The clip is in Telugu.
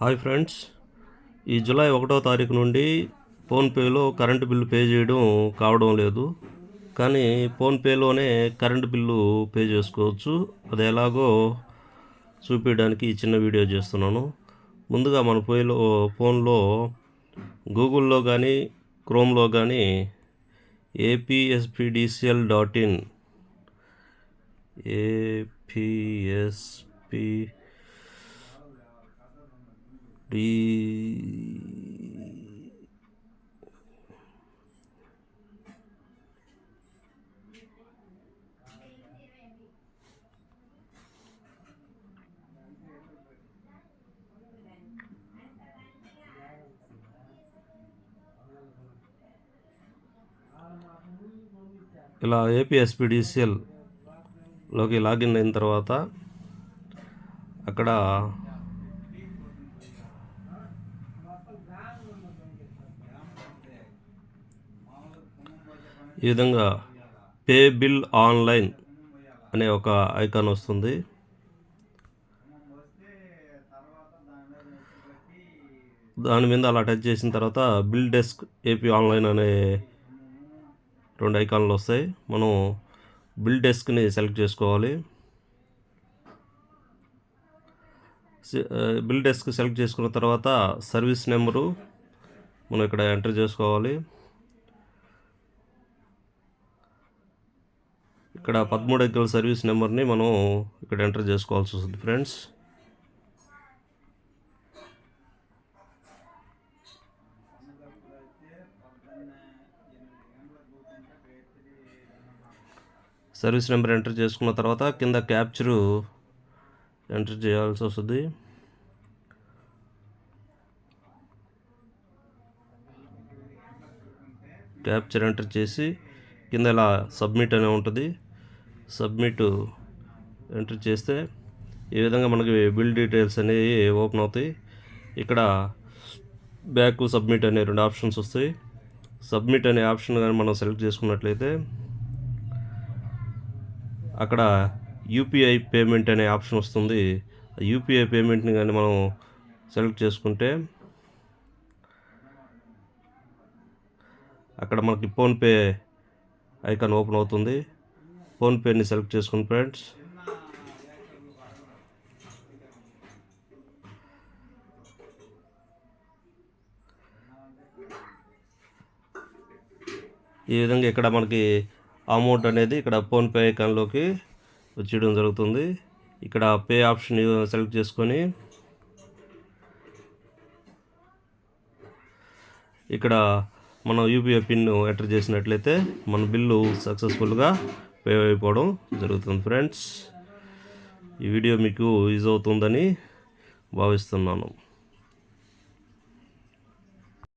హాయ్ ఫ్రెండ్స్ ఈ జూలై ఒకటో తారీఖు నుండి ఫోన్పేలో కరెంటు బిల్లు పే చేయడం కావడం లేదు. కానీ ఫోన్పేలోనే కరెంటు బిల్లు పే చేసుకోవచ్చు. అది ఎలాగో చూపించడానికి ఈ చిన్న వీడియో చేస్తున్నాను. ముందుగా మన పోయిలో ఫోన్లో గూగుల్లో కానీ క్రోమ్లో కానీ APSPDCL dot in. APSP D ఇలా ఏపీఎస్పిడిసిఎల్లోకి లాగిన్ అయిన తర్వాత అక్కడ ఈ విధంగా పే బిల్ ఆన్లైన్ అనే ఒక ఐకాన్ వస్తుంది. దాని మీద అలా టచ్ చేసిన తర్వాత బిల్ డెస్క్ ఏపీ ఆన్లైన్ అనే రెండు ఐకాన్లు వస్తాయి. మనం బిల్ డెస్క్ని సెలెక్ట్ చేసుకోవాలి. బిల్ డెస్క్ సెలెక్ట్ చేసుకున్న తర్వాత సర్వీస్ నెంబరు మనం ఇక్కడ ఎంటర్ చేసుకోవాలి. ఇక్కడ పదమూడు ఎక్కల సర్వీస్ నెంబర్ని మనం ఇక్కడ ఎంటర్ చేసుకోవాల్సి వస్తుంది ఫ్రెండ్స్. సర్వీస్ నెంబర్ ఎంటర్ చేసుకున్న తర్వాత కింద క్యాప్చరు ఎంటర్ చేయాల్సి వస్తుంది. క్యాప్చర్ ఎంటర్ చేసి కింద ఇలా సబ్మిట్ అనే ఉంటుంది. సబ్మిట్ ఎంటర్ చేస్తే ఈ విధంగా మనకి బిల్ డీటెయిల్స్ అనేవి ఓపెన్ అవుతాయి. ఇక్కడ బ్యాక్ సబ్మిట్ అనే రెండు ఆప్షన్స్ వస్తాయి. సబ్మిట్ అనే ఆప్షన్ కానీ మనం సెలెక్ట్ చేసుకున్నట్లయితే అక్కడ యూపీఐ పేమెంట్ అనే ఆప్షన్ వస్తుంది. యూపీఐ పేమెంట్ని కానీ మనం సెలెక్ట్ చేసుకుంటే అక్కడ మనకి ఫోన్పే ఐకాన్ ఓపెన్ అవుతుంది. ఫోన్పేని సెలెక్ట్ చేసుకుని ఫ్రెండ్స్. ఈ విధంగా ఇక్కడ మనకి అమౌంట్ అనేది ఇక్కడ ఫోన్పే ఐకాన్లోకి వచ్చేయడం జరుగుతుంది. ఇక్కడ పే ఆప్షన్ సెలెక్ట్ చేసుకొని ఇక్కడ మనం యూపీఐ పిన్ ఎంటర్ చేసినట్లయితే మన బిల్లు సక్సెస్ఫుల్గా పే అయిపోవడం జరుగుతుంది ఫ్రెండ్స్ ఈ వీడియో మీకు యూజ్ అవుతుందని భావిస్తున్నాను.